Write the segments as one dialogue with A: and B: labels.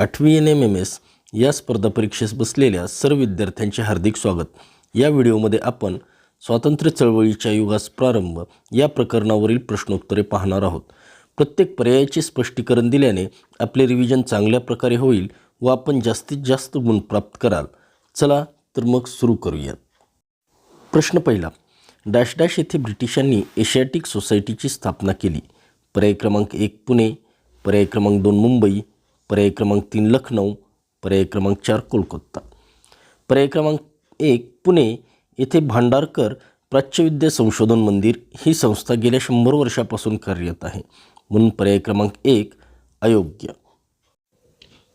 A: आठवी N M M S या स्पर्धा परीक्षेस बसलेल्या सर्व विद्यार्थ्यांचे हार्दिक स्वागत. या व्हिडिओमध्ये आपण स्वातंत्र्य चळवळीच्या युगास प्रारंभ या प्रकरणावरील प्रश्नोत्तरे पाहणार आहोत. प्रत्येक पर्यायाचे स्पष्टीकरण दिल्याने आपले रिव्हिजन चांगल्या प्रकारे होईल व आपण जास्तीत जास्त गुण प्राप्त कराल. चला तर मग सुरू करूयात. प्रश्न पहिला. डॅश डॅश येथे ब्रिटिशांनी एशियाटिक सोसायटीची स्थापना केली. पर्याय क्रमांक एक पुणे पर्याय क्रमांक दोन मुंबई पर्याय क्रमांक तीन लखनौ पर्याय क्रमांक चार कोलकाता. पर्याय क्रमांक एक पुणे येथे भांडारकर प्राच्यविद्या संशोधन मंदिर ही संस्था गेल्या शंभर वर्षापासून कार्यरत आहे. म्हणून पर्याय क्रमांक एक अयोग्य.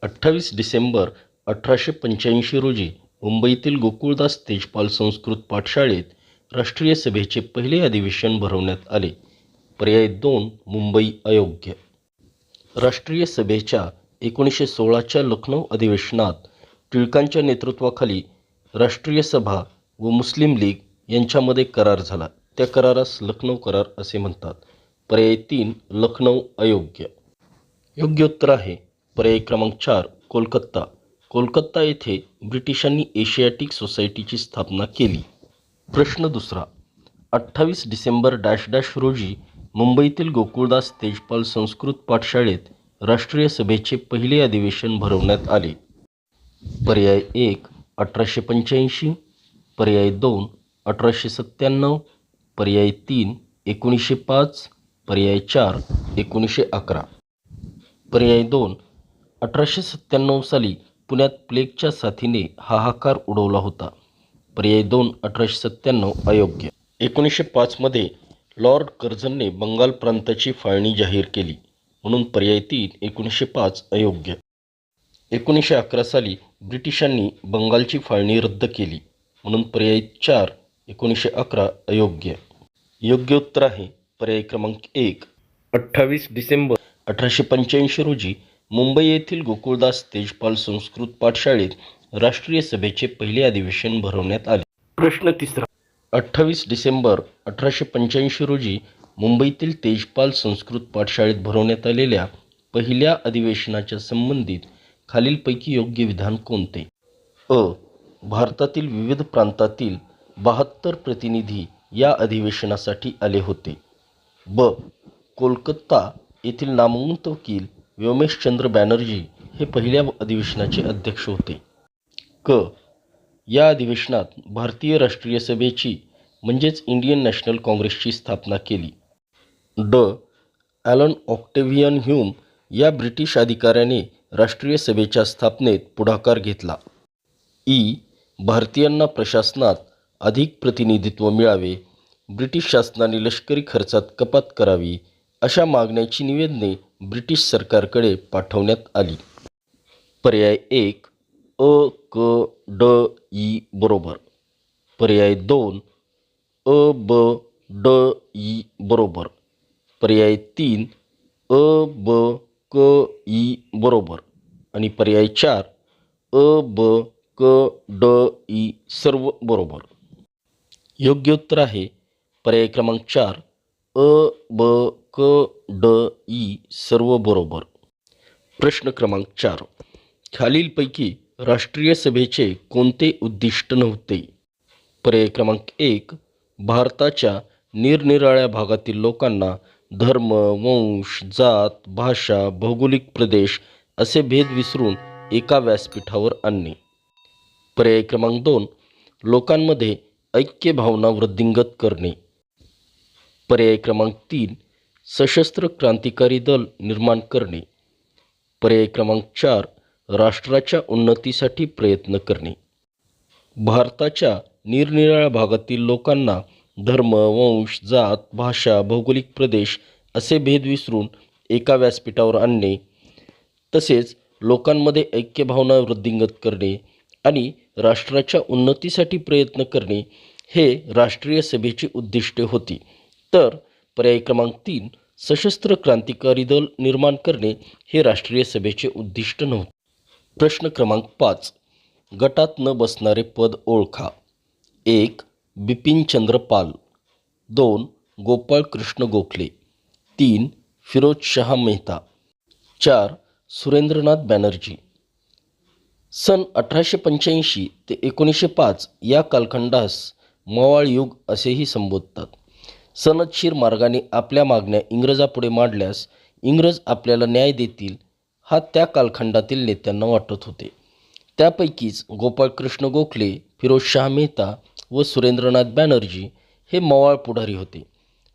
A: अठ्ठावीस डिसेंबर अठराशे पंच्याऐंशी रोजी मुंबईतील गोकुळदास तेजपाल संस्कृत पाठशाळेत राष्ट्रीय सभेचे पहिले अधिवेशन भरवण्यात आले. पर्याय दोन मुंबई अयोग्य. राष्ट्रीय सभेच्या एकोणीसशे सोळाच्या लखनौ अधिवेशनात टिळकांच्या नेतृत्वाखाली राष्ट्रीय सभा व मुस्लिम लीग यांच्यामध्ये करार झाला. त्या करारास लखनौ करार असे म्हणतात. पर्याय तीन लखनौ अयोग्य. योग्य उत्तर आहे. पर्याय क्रमांक चार कोलकाता. कोलकाता येथे ब्रिटिशांनी एशियाटिक सोसायटीची स्थापना केली. प्रश्न दुसरा अठ्ठावीस डिसेंबर डॅश डॅश रोजी मुंबईतील गोकुळदास तेजपाल संस्कृत पाठशाळेत राष्ट्रीय सभेचे पहिले अधिवेशन भरवण्यात आले. पर्याय एक अठराशे पंच्याऐंशी पर्याय दोन अठराशे सत्त्याण्णव पर्याय तीन एकोणीसशे पाच पर्याय चार एकोणीसशे अकरा. पर्याय दोन अठराशे सत्त्याण्णव साली पुण्यात प्लेगच्या साथीने हाहाकार उडवला होता. पर्याय दोन अठराशे सत्त्याण्णव अयोग्य. एकोणीसशे पाचमध्ये लॉर्ड कर्झनने बंगाल प्रांताची फाळणी जाहीर केली. म्हणून पर्याय तीन एकोणीसशे पाच अयोग्य. एकोणीसशे अकरा साली ब्रिटिशांनी बंगालची फाळणी रद्द केली. म्हणून पर्याय चार एकोणीसशे अकरा अयोग्य. योग्य उत्तर आहे पर्याय क्रमांक एक. अठ्ठावीस डिसेंबर अठराशे पंच्याऐंशी रोजी मुंबई येथील गोकुळदास तेजपाल संस्कृत पाठशाळेत राष्ट्रीय सभेचे पहिले अधिवेशन भरवण्यात आले. प्रश्न तिसरा. अठ्ठावीस डिसेंबर अठराशे पंच्याऐंशी रोजी मुंबईतील तेजपाल संस्कृत पाठशाळेत भरवण्यात आलेल्या पहिल्या अधिवेशनाच्या संबंधित खालीलपैकी योग्य विधान कोणते? अ. भारतातील विविध प्रांतातील बहात्तर प्रतिनिधी या अधिवेशनासाठी आले होते. ब. कोलकाता येथील नामवंत वकील व्योमेशचंद्र बॅनर्जी हे पहिल्या अधिवेशनाचे अध्यक्ष होते. क. या अधिवेशनात भारतीय राष्ट्रीय सभेची म्हणजेच इंडियन नॅशनल काँग्रेसची स्थापना केली. ड. ॲलन ऑक्टेव्हियन ह्यूम या ब्रिटिश अधिकाऱ्याने राष्ट्रीय सभेच्या स्थापनेत पुढाकार घेतला. ई. भारतीयांना प्रशासनात अधिक प्रतिनिधित्व मिळावे ब्रिटिश शासनाने लष्करी खर्चात कपात करावी अशा मागण्याची निवेदने ब्रिटिश सरकारकडे पाठवण्यात आली. पर्याय एक अ क ड ई बरोबर. पर्याय दोन अ ब ड ई बरोबर. पर्याय तीन अ ब क ई बरोबर. आणि पर्याय चार अ ब क ड ई सर्व बरोबर. योग्य उत्तर आहे पर्याय क्रमांक चार अ ब क ड ई सर्व बरोबर. प्रश्न क्रमांक चार खालीलपैकी राष्ट्रीय सभेचे कोणते उद्दिष्ट नव्हते? पर्याय क्रमांक एक भारताच्या निरनिराळ्या भागातील लोकांना धर्म वंश जात भाषा भौगोलिक प्रदेश असे भेद विसरून एका व्यासपीठावर आणणे. पर्याय क्रमांक दोन लोकांमध्ये ऐक्य भावना वृद्धिंगत करणे. पर्याय क्रमांक तीन सशस्त्र क्रांतिकारी दल निर्माण करणे. पर्याय क्रमांक चार राष्ट्राच्या उन्नतीसाठी प्रयत्न करणे. भारताच्या निरनिराळ्या भागातील लोकांना धर्म वंश जात भाषा भौगोलिक प्रदेश असे भेद विसरून एका व्यासपीठावर आणणे तसेच लोकांमध्ये ऐक्यभावना वृद्धिंगत करणे आणि राष्ट्राच्या उन्नतीसाठी प्रयत्न करणे हे राष्ट्रीय सभेची उद्दिष्टे होती. तर पर्याय क्रमांक तीन सशस्त्र क्रांतिकारी दल निर्माण करणे हे राष्ट्रीय सभेचे उद्दिष्ट नव्हते. प्रश्न क्रमांक पाच गटात न बसणारे पद ओळखा. एक बिपिनचंद्र पाल. दोन गोपाळ कृष्ण गोखले. तीन फिरोज शहा मेहता. चार सुरेंद्रनाथ बॅनर्जी. सन अठराशे पंच्याऐंशी ते एकोणीसशे पाच या कालखंडास मवाळ युग असेही संबोधतात. सनदशीर मार्गाने आपल्या मागण्या इंग्रजापुढे मांडल्यास इंग्रज आपल्याला न्याय देतील हा त्या कालखंडातील नेत्यांना वाटत होते. त्यापैकीच गोपाळकृष्ण गोखले फिरोजशाह मेहता व सुरेंद्रनाथ बॅनर्जी हे मवाळ पुढारी होते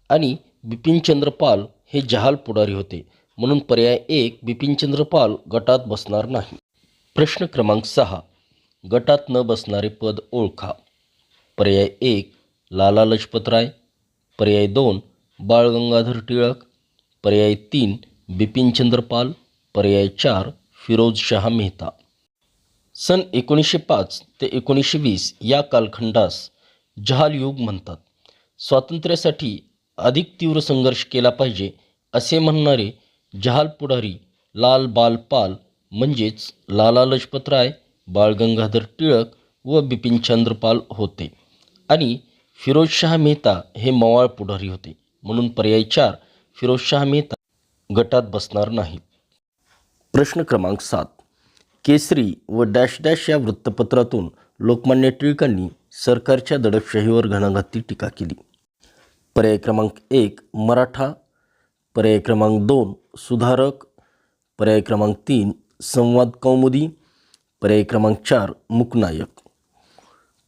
A: आणि बिपिनचंद्र पाल हे जहाल पुढारी होते. म्हणून पर्याय एक बिपिनचंद्र पाल गटात बसणार नाही. प्रश्न क्रमांक सहा गटात न बसणारे पद ओळखा. पर्याय एक लाला लजपतराय पर्याय दोन बाळ गंगाधर टिळक. पर्याय तीन बिपिनचंद्र पाल. पर्याय चार फिरोज शहा मेहता. सन एकोणीसशे पाच ते एकोणीसशे वीस या कालखंडास जहाल युग म्हणतात. स्वातंत्र्यासाठी अधिक तीव्र संघर्ष केला पाहिजे असे म्हणणारे जहाल पुढारी लाल बाल पाल म्हणजेच लाला लजपतराय बाळ गंगाधर टिळक व बिपिनचंद्र पाल होते आणि फिरोजशाह मेहता हे मवाळ पुढारी होते. म्हणून पर्याय चार फिरोजशाह मेहता गटात बसणार नाहीत. प्रश्न क्रमांक सात. केसरी व डॅश डॅश या वृत्तपत्रातून लोकमान्य टिळकांनी सरकारच्या दडपशाहीवर घणाघाती टीका केली. पर्याय क्रमांक एक मराठा. पर्याय क्रमांक दोन सुधारक. पर्याय क्रमांक तीन संवाद कौमुदी. पर्याय क्रमांक चार मुकनायक.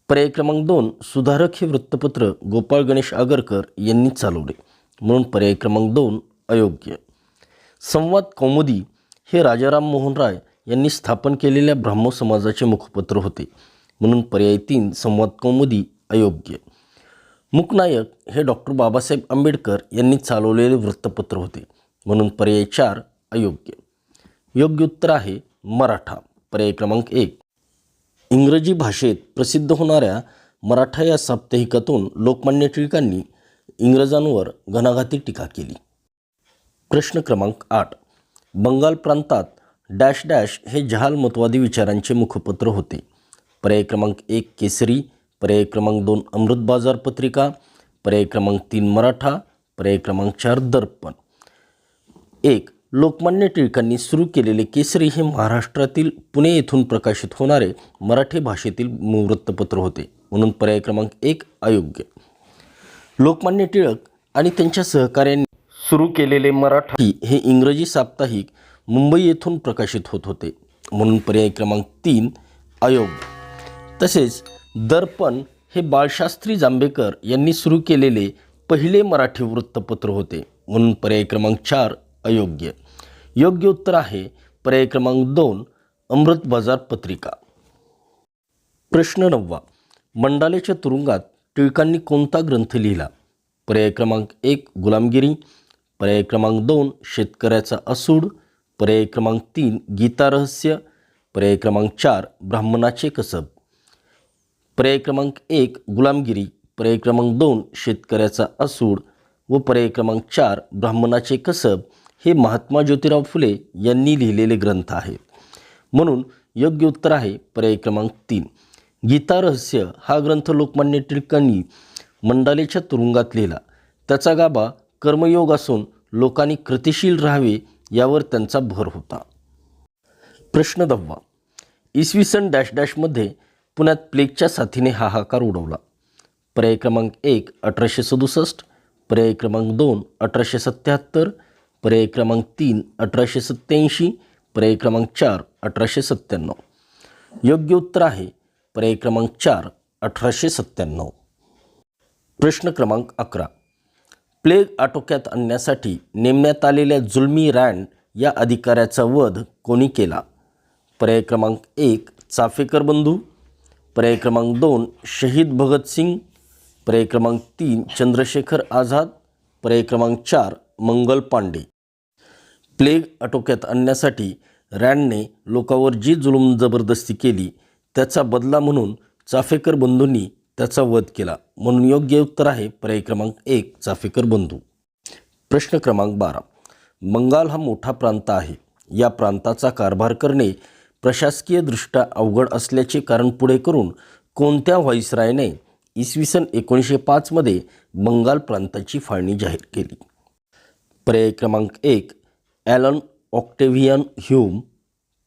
A: पर्याय क्रमांक दोन सुधारक हे वृत्तपत्र गोपाळ गणेश आगरकर यांनी चालवले. म्हणून पर्याय क्रमांक दोन अयोग्य. संवाद कौमुदी हे राजाराम मोहन राय यांनी स्थापन केलेल्या ब्राह्मो समाजाचे मुखपत्र होते. म्हणून पर्याय तीन संवाद कौमुदी अयोग्य. मुकनायक हे डॉक्टर बाबासाहेब आंबेडकर यांनी चालवलेले वृत्तपत्र होते. म्हणून पर्याय चार अयोग्य. योग्य उत्तर आहे मराठा. पर्याय क्रमांक एक. इंग्रजी भाषेत प्रसिद्ध होणाऱ्या मराठा या साप्ताहिकातून लोकमान्य टिळकांनी इंग्रजांवर घणाघाती टीका केली. प्रश्न क्रमांक आठ. बंगाल प्रांतात डॅश डॅश हे जहाल मतवादी विचारांचे मुखपत्र होते. पर्याय क्रमांक एक केसरी पर्याय क्रमांक दोन अमृत बाजार पत्रिका पर्याय क्रमांक तीन मराठा पर्याय क्रमांक चार दर्पण. एक लोकमान्य टिळकांनी सुरू केलेले केसरी हे महाराष्ट्रातील पुणे येथून प्रकाशित होणारे मराठी भाषेतील वृत्तपत्र होते. म्हणून पर्याय क्रमांक एक अयोग्य. लोकमान्य टिळक आणि त्यांच्या सहकाऱ्यांनी सुरू केलेले मराठी हे इंग्रजी साप्ताहिक मुंबई येथून प्रकाशित होत होते. म्हणून पर्याय क्रमांक तीन अयोग्य तसेच दर्पण हे बाळशास्त्री जांभेकर यांनी सुरू केलेले पहिले मराठी वृत्तपत्र होते. म्हणून पर्याय क्रमांक चार अयोग्य. योग्य उत्तर आहे पर्याय क्रमांक दोन अमृत बाजार पत्रिका. प्रश्न नववा. मंडालेच्या तुरुंगात टिळकांनी कोणता ग्रंथ लिहिला? पर्याय क्रमांक एक गुलामगिरी. पर्याय क्रमांक दोन शेतकऱ्याचा असूड. पर्याय क्रमांक तीन गीता रहस्य पर्याय क्रमांक चार ब्राह्मणाचे कसब. पर्याय क्रमांक एक गुलामगिरी पर्याय क्रमांक दोन शेतकऱ्याचा असूड व पर्याय क्रमांक चार ब्राह्मणाचे कसब. हे महात्मा ज्योतिराव फुले यांनी लिहिलेले ग्रंथ आहेत म्हणून योग्य उत्तर आहे पर्याय क्रमांक तीन. गीता रहस्य हा ग्रंथ लोकमान्य टिळकांनी मंडालेच्या तुरुंगात लिहिला. त्याचा गाभा कर्मयोग असून लोकांनी कृतिशील राहावे यावर त्यांचा भर होता. प्रश्न दहावा. इसवी सन डॅश डॅशमध्ये पुण्यात प्लेगच्या साथीने हाहाकार उडवला. पर्याय क्रमांक एक अठराशे सदुसष्ट पर्याय क्रमांक दोन अठराशे सत्त्याहत्तर पर्याय क्रमांक तीन अठराशे सत्त्याऐंशी पर्याय क्रमांक चार अठराशे सत्त्याण्णव. योग्य उत्तर आहे पर्याय क्रमांक चार अठराशे सत्त्याण्णव. प्रश्न क्रमांक अकरा. प्लेग आटोक्यात आणण्यासाठी नेमण्यात आलेल्या जुलमी रँड या अधिकाऱ्याचा वध कोणी केला? पर्याय क्रमांक एक चाफेकर बंधू. पर्याय क्रमांक दोन शहीद भगतसिंग पर्याय क्रमांक तीन चंद्रशेखर आझाद. पर्याय क्रमांक चार मंगल पांडे. प्लेग आटोक्यात आणण्यासाठी रँडने लोकांवर जी जुलूम जबरदस्ती केली त्याचा बदला म्हणून चाफेकर बंधूंनी त्याचा वध केला. म्हणून योग्य उत्तर आहे पर्याय क्रमांक एक चाफेकर बंधू. प्रश्न क्रमांक बारा. बंगाल हा मोठा प्रांत आहे. या प्रांताचा कारभार करणे प्रशासकीयदृष्ट्या अवघड असल्याचे कारण पुढे करून कोणत्या व्हाईसरायने इसवी सन एकोणीसशे पाचमध्ये बंगाल प्रांताची फाळणी जाहीर केली? पर्याय क्रमांक एक ॲलन ऑक्टेव्हियन ह्यूम.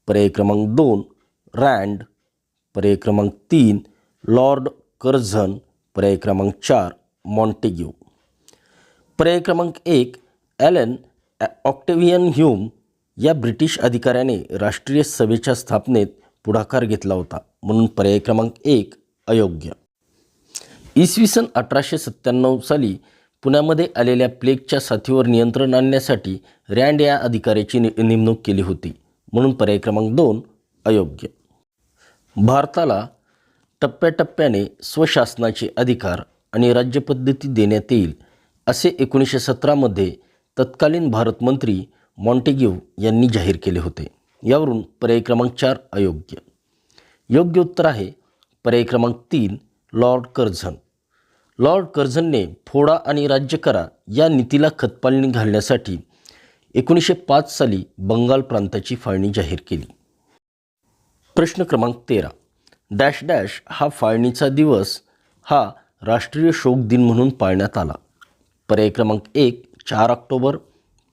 A: पर्याय क्रमांक दोन रँड. पर्याय क्रमांक तीन लॉर्ड कर्झन पर्याय क्रमांक चार मॉन्टेग्यू. पर्याय क्रमांक एक ॲलन ऑक्टेव्हियन ह्यूम या ब्रिटिश अधिकाऱ्याने राष्ट्रीय सभेच्या स्थापनेत पुढाकार घेतला होता. म्हणून पर्याय क्रमांक एक अयोग्य. इसवी सन अठराशे सत्त्याण्णव साली पुण्यामध्ये आलेल्या प्लेगच्या साथीवर नियंत्रण आणण्यासाठी रँड या अधिकाऱ्याची नि नेमणूक केली होती. म्हणून पर्याय क्रमांक दोन अयोग्य. भारताला टप्प्याटप्प्याने स्वशासनाचे अधिकार आणि राज्यपद्धती देण्यात येईल असे एकोणीसशे सतरामध्ये तत्कालीन भारत मंत्री मॉन्टेग्यू यांनी जाहीर केले होते. यावरून पर्याय क्रमांक चार अयोग्य. योग्य उत्तर आहे पर्याय क्रमांक तीन लॉर्ड कर्झन. लॉर्ड कर्झनने फोडा आणि राज्य करा या नीतीला खतपालनी घालण्यासाठी एकोणीसशे पाच साली बंगाल प्रांताची फाळणी जाहीर केली. प्रश्न क्रमांक तेरा. डॅश डॅश हा फाळणीचा दिवस हा राष्ट्रीय शोक दिन म्हणून पाळण्यात आला. पर्याय क्रमांक एक चार ऑक्टोबर.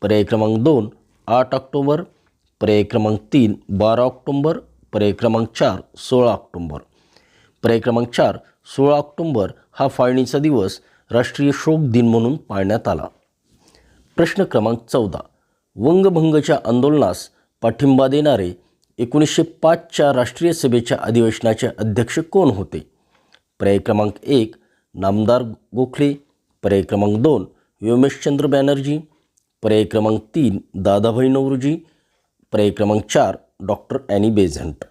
A: पर्याय क्रमांक दोन आठ ऑक्टोबर. पर्याय क्रमांक तीन बारा ऑक्टोंबर. पर्याय क्रमांक चार सोळा ऑक्टोंबर. पर्याय क्रमांक चार सोळा ऑक्टोंबर हा फाळणीचा दिवस राष्ट्रीय शोक दिन म्हणून पाळण्यात आला. प्रश्न क्रमांक चौदा. वंगभंगच्या आंदोलनास पाठिंबा देणारे एकोणीसशे पाचच्या राष्ट्रीय सभेच्या अधिवेशनाचे अध्यक्ष कोण होते? पर्याय क्रमांक एक नामदार गोखले. पर्याय क्रमांक दोन व्योमेशचंद्र बॅनर्जी. पर्याय क्रमांक तीन दादाभाई नवरोजी. पर्याय क्रमांक चार डॉक्टर ॲनी बेझंट.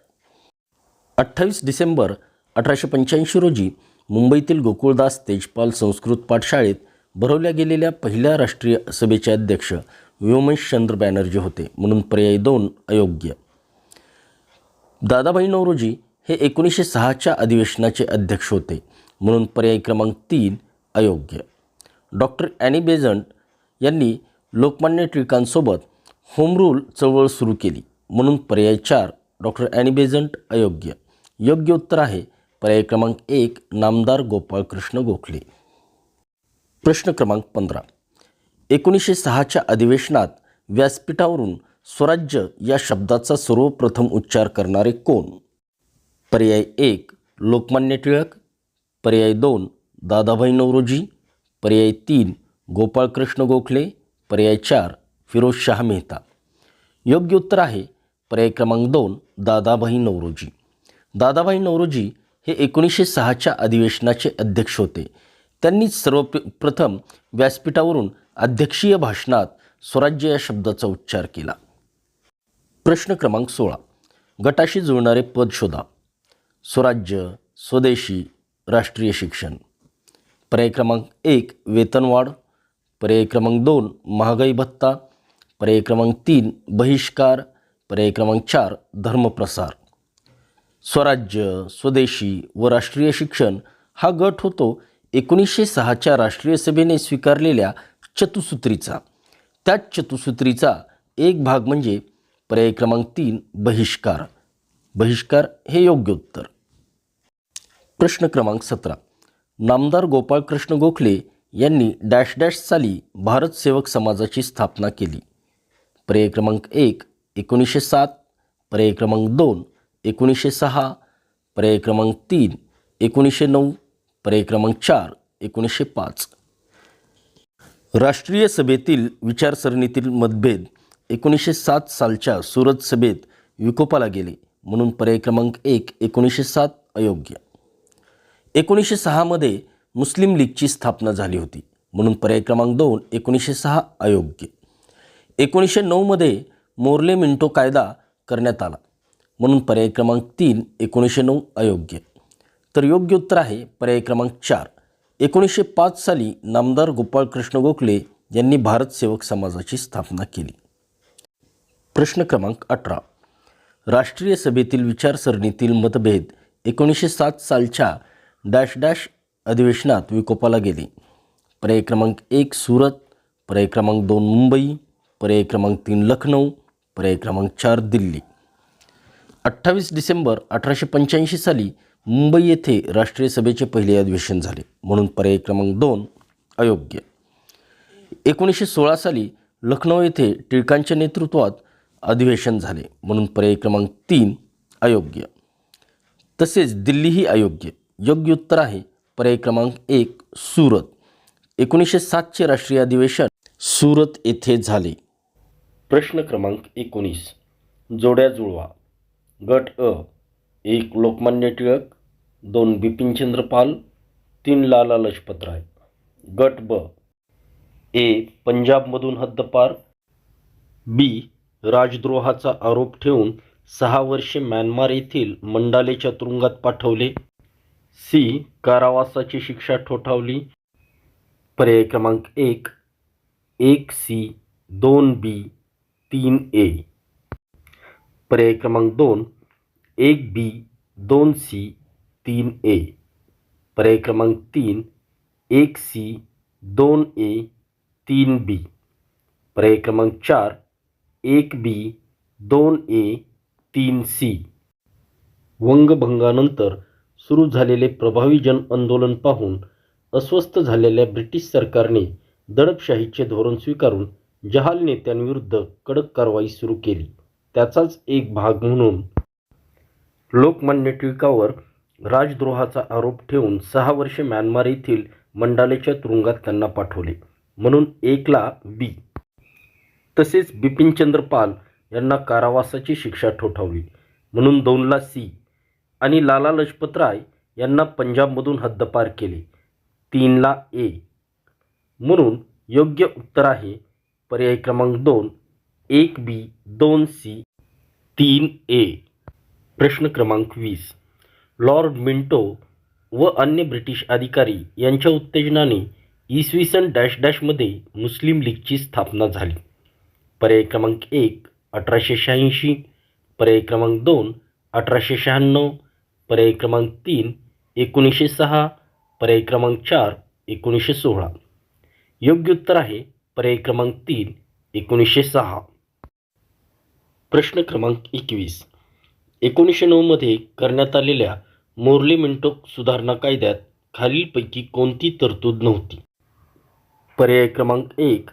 A: अठ्ठावीस डिसेंबर अठराशे पंच्याऐंशी रोजी मुंबईतील गोकुळदास तेजपाल संस्कृत पाठशाळेत भरवल्या गेलेल्या पहिल्या राष्ट्रीय सभेचे अध्यक्ष व्योमेशचंद्र बॅनर्जी होते. म्हणून पर्याय दोन अयोग्य. दादाभाई नवरोजी हे एकोणीसशे सहाच्या अधिवेशनाचे अध्यक्ष होते. म्हणून पर्याय क्रमांक तीन अयोग्य. डॉक्टर ॲनी बेझंट यांनी लोकमान्य टिळकांसोबत होमरूल चळवळ सुरू केली. म्हणून पर्याय चार डॉक्टर ॲनी बेझंट अयोग्य. योग्य उत्तर आहे पर्याय क्रमांक एक नामदार गोपाळकृष्ण गोखले. प्रश्न क्रमांक पंधरा. एकोणीसशे सहाच्या अधिवेशनात व्यासपीठावरून स्वराज्य या शब्दाचा सर्वप्रथम उच्चार करणारे कोण? पर्याय एक लोकमान्य टिळक. पर्याय दोन दादाभाई नवरोजी. पर्याय तीन गोपाळकृष्ण गोखले. पर्याय चार फिरोजशाह मेहता. योग्य उत्तर आहे पर्याय क्रमांक दोन दादाभाई नवरोजी. दादाभाई नवरोजी हे एकोणीसशे सहाच्या अधिवेशनाचे अध्यक्ष होते. त्यांनी सर्वप्रथम व्यासपीठावरून अध्यक्षीय भाषणात स्वराज्य या शब्दाचा उच्चार केला. प्रश्न क्रमांक सोळा. गटाशी जुळणारे पद शोधा. स्वराज्य स्वदेशी राष्ट्रीय शिक्षण. पर्याय क्रमांक एक वेतनवाढ. पर्याय क्रमांक दोन महागाई भत्ता. पर्याय क्रमांक तीन बहिष्कार. पर्याय क्रमांक चार धर्मप्रसार. स्वराज्य स्वदेशी व राष्ट्रीय शिक्षण हा गट होतो एकोणीसशे सहाच्या राष्ट्रीय सभेने स्वीकारलेल्या चतुसूत्रीचा. त्याच चतुसूत्रीचा एक भाग म्हणजे पर्याय क्रमांक तीन बहिष्कार. बहिष्कार हे योग्य उत्तर. प्रश्न क्रमांक सतरा. नामदार गोपाळकृष्ण गोखले यांनी डॅश डॅश साली भारत सेवक समाजाची स्थापना केली. पर्याय क्रमांक एक एकोणीसशे सात. पर्याय क्रमांक दोन एकोणीसशे सहा. पर्याय क्रमांक तीन एकोणीसशे नऊ. पर्याय क्रमांक चार एकोणीसशे पाच. राष्ट्रीय सभेतील विचारसरणीतील मतभेद एकोणीसशे सात सालच्या सुरत सभेत विकोपाला गेले म्हणून पर्याय क्रमांक एक एकोणीसशे सात अयोग्य. एकोणीसशे सहामध्ये मुस्लिम लीगची स्थापना झाली होती म्हणून पर्याय क्रमांक दोन एकोणीसशे सहा अयोग्य. एकोणीसशे नऊमध्ये मोर्ले मिंटो कायदा करण्यात आला म्हणून पर्याय क्रमांक तीन एकोणीसशे नऊ अयोग्य. तर योग्य उत्तर आहे पर्याय क्रमांक चार. एकोणीसशे पाच साली नामदार गोपाळकृष्ण गोखले यांनी भारत सेवक समाजाची स्थापना केली. प्रश्न क्रमांक अठरा. राष्ट्रीय सभेतील विचारसरणीतील मतभेद एकोणीसशे सात सालच्या डॅश डॅश अधिवेशनात विकोपाला गेले. पर्याय क्रमांक एक सुरत. पर्याय क्रमांक दोन मुंबई. पर्याय क्रमांक तीन लखनौ. पर्याय क्रमांक चार दिल्ली. अठ्ठावीस डिसेंबर अठराशे पंच्याऐंशी साली मुंबई येथे राष्ट्रीय सभेचे पहिले अधिवेशन झाले. म्हणून पर्याय क्रमांक दोन अयोग्य. एकोणीसशे सोळा साली लखनौ येथे टिळकांच्या नेतृत्वात अधिवेशन झाले. म्हणून पर्याय क्रमांक तीन अयोग्य. तसेच दिल्लीही अयोग्य. योग्य उत्तर आहे पर्याय क्रमांक एक सुरत. एकोणीसशे सातचे राष्ट्रीय अधिवेशन सुरत येथे झाले. प्रश्न क्रमांक एकोणीस जोड्या जुळवा. गट अ एक लोकमान्य टिळक दोन बिपिनचंद्र पाल तीन लाला लजपतराय गट ब ए पंजाबमधून हद्दपार बी राजद्रोहाचा आरोप ठेवून सहा वर्षे म्यानमार येथील मंडालेच्या तुरुंगात पाठवले. सी. कारावासाची शिक्षा ठोठावली. पर्याय क्रमांक एक. एक सी. दोन बी. तीन ए. पर्याय क्रमांक दोन. एक बी. दोन सी. तीन ए. पर्याय क्रमांक तीन. एक सी. दोन ए. तीन बी. पर्याय क्रमांक चार. एक बी दोन ए तीन सी. वंगभंगानंतर सुरू झालेले प्रभावी जन आंदोलन पाहून अस्वस्थ झालेल्या ब्रिटिश सरकारने दडपशाहीचे धोरण स्वीकारून जहाल नेत्यांविरुद्ध कडक कारवाई सुरू केली. त्याचाच एक भाग म्हणून लोकमान्य टिळकावर राजद्रोहाचा आरोप ठेवून सहा वर्षे म्यानमार येथील मंडालेच्या तुरुंगात त्यांना पाठवले. म्हणून एकला बी. तसेच बिपिनचंद्र पाल यांना कारावासाची शिक्षा ठोठावली. म्हणून दोनला सी आणि लाला लजपतराय यांना पंजाबमधून हद्दपार केले. तीनला ए. म्हणून योग्य उत्तर आहे पर्याय क्रमांक दोन. एक बी दोन सी तीन ए. प्रश्न क्रमांक वीस. लॉर्ड मिंटो व अन्य ब्रिटिश अधिकारी यांच्या उत्तेजनाने इसवी सन डॅश डॅशमध्ये मुस्लिम लीगची स्थापना झाली. पर्याय क्रमांक एक अठराशे शहाऐंशी. पर्याय क्रमांक दोन अठराशे शहाण्णव. पर्याय क्रमांक तीन एकोणीसशे सहा. पर्याय क्रमांक चार एकोणीसशे सोळा. योग्य उत्तर आहे पर्याय क्रमांक तीन एकोणीसशे सहा. प्रश्न क्रमांक एकवीस. एकोणीसशे नऊमध्ये करण्यात आलेल्या मोर्ले मिंटो सुधारणा कायद्यात खालीलपैकी कोणती तरतूद नव्हती? पर्याय क्रमांक एक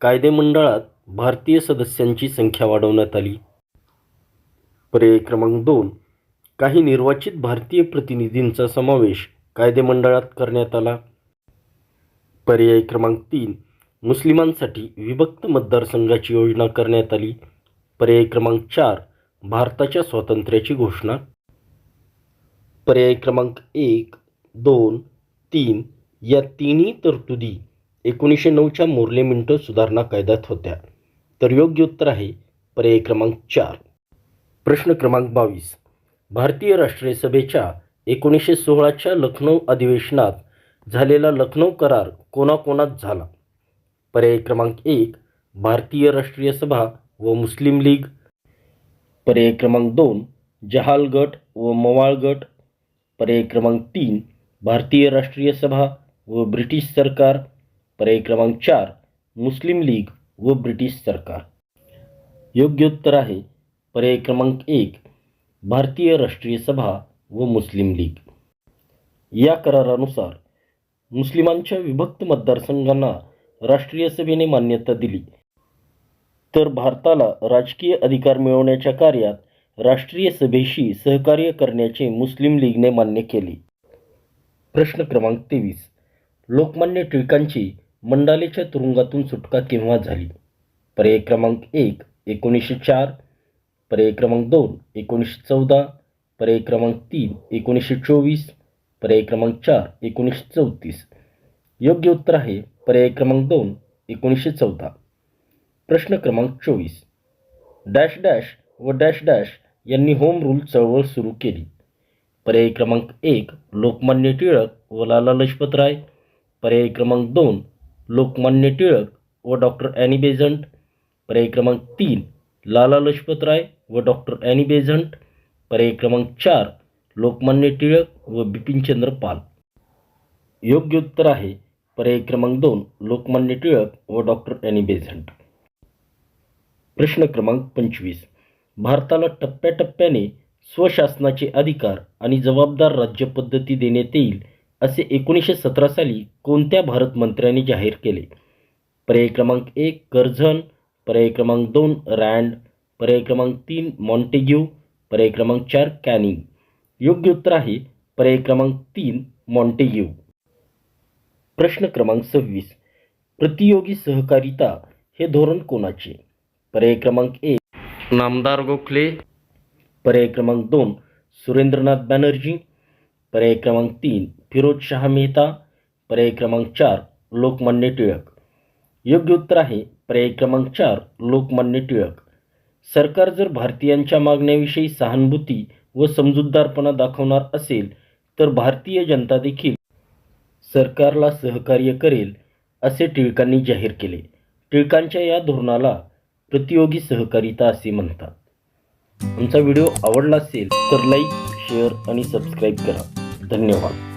A: कायदेमंडळात भारतीय सदस्यांची संख्या वाढवण्यात आली. पर्याय क्रमांक दोन. काही निर्वाचित भारतीय प्रतिनिधींचा समावेश कायदेमंडळात करण्यात आला. पर्याय क्रमांक तीन. मुस्लिमांसाठी विभक्त मतदारसंघाची योजना करण्यात आली. पर्याय क्रमांक चार. भारताच्या स्वातंत्र्याची घोषणा. पर्याय क्रमांक एक दोन तीन या तिन्ही तरतुदी एकोणीसशे नऊच्या मोर्ले मिंटो सुधारणा कायद्यात होत्या. तर योग्य उत्तर आहे पर्याय क्रमांक चार. प्रश्न क्रमांक बावीस. भारतीय राष्ट्रीय सभेच्या एकोणीसशे सोळाच्या लखनौ अधिवेशनात झालेला लखनौ करार कोणाकोणात झाला? पर्याय क्रमांक एक भारतीय राष्ट्रीय सभा व मुस्लिम लीग. पर्याय क्रमांक दोन जहाल गट व मवाळ गट. पर्याय क्रमांक तीन भारतीय राष्ट्रीय सभा व ब्रिटिश सरकार. पर्याय क्रमांक चार मुस्लिम लीग. व ब्रिटिश सरकार. योग्य उत्तर आहे. पर्याय क्रमांक एक भारतीय राष्ट्रीय सभा व मुस्लिम लीग. या करारानुसार मुस्लिमांच्या विभक्त मतदारसंघांना राष्ट्रीय सभेने मान्यता दिली. तर भारताला राजकीय अधिकार मिळवण्याच्या कार्यात राष्ट्रीय सभेशी सहकार्य करण्याचे मुस्लिम लीगने मान्य केले. प्रश्न क्रमांक तेवीस लोकमान्य टिळकांची मंडालेच्या तुरुंगातून सुटका केव्हा झाली? पर्याय क्रमांक एक एकोणीसशे चार. पर्याय क्रमांक दोन एकोणीसशे चौदा. पर्याय क्रमांक तीन एकोणीसशे चोवीस. पर्याय क्रमांक चार एकोणीसशे चौतीस. योग्य उत्तर आहे पर्याय क्रमांक दोन एकोणीसशे चौदा. प्रश्न क्रमांक चोवीस. डॅश डॅश व डॅश डॅश यांनी होम रूल चळवळ सुरू केली. पर्याय क्रमांक एक लोकमान्य टिळक व लाला लजपतराय पर्याय क्रमांक दोन लोकमान्य टिळक व डॉक्टर ॲनी बेझंट पर्याय क्रमांक तीन लाला लजपतराय व डॉक्टर ॲनी बेझंट पर्याय क्रमांक चार लोकमान्य टिळक व बिपिनचंद्र पाल. योग्य उत्तर आहे. पर्याय क्रमांक दोन लोकमान्य टिळक व डॉक्टर ॲनी बेझंट प्रश्न क्रमांक पंचवीस भारताला टप्प्याटप्प्याने स्वशासनाचे अधिकार आणि जबाबदार राज्यपद्धती देण्यात येईल असे एकोणीसशे सतरा साली कोणत्या भारत मंत्र्यांनी जाहीर केले? पर्याय क्रमांक एक कर्झन. पर्याय क्रमांक दोन रँड. पर्याय क्रमांक तीन मॉन्टेग्यू. पर्याय क्रमांक चार कॅनिंग. योग्य उत्तर आहे पर्याय क्रमांक तीन मॉन्टेग्यू. प्रश्न क्रमांक सव्वीस. प्रतियोगी सहकारिता हे धोरण कोणाचे? पर्याय क्रमांक एक नामदार गोखले. पर्याय क्रमांक दोन सुरेंद्रनाथ बॅनर्जी. पर्याय क्रमांक तीन फिरोज शहा मेहता पर्याय क्रमांक चार लोकमान्य टिळक. योग्य उत्तर आहे पर्याय क्रमांक चार लोकमान्य टिळक. सरकार जर भारतीयांच्या मागण्याविषयी सहानुभूती व समजूतदारपणा दाखवणार असेल तर भारतीय जनता देखील सरकारला सहकार्य करेल असे टिळकांनी जाहीर केले. टिळकांच्या या धोरणाला प्रतियोगी सहकारिता असे म्हणतात. आमचा व्हिडिओ आवडला असेल तर लाईक शेअर आणि सबस्क्राईब करा. धन्यवाद.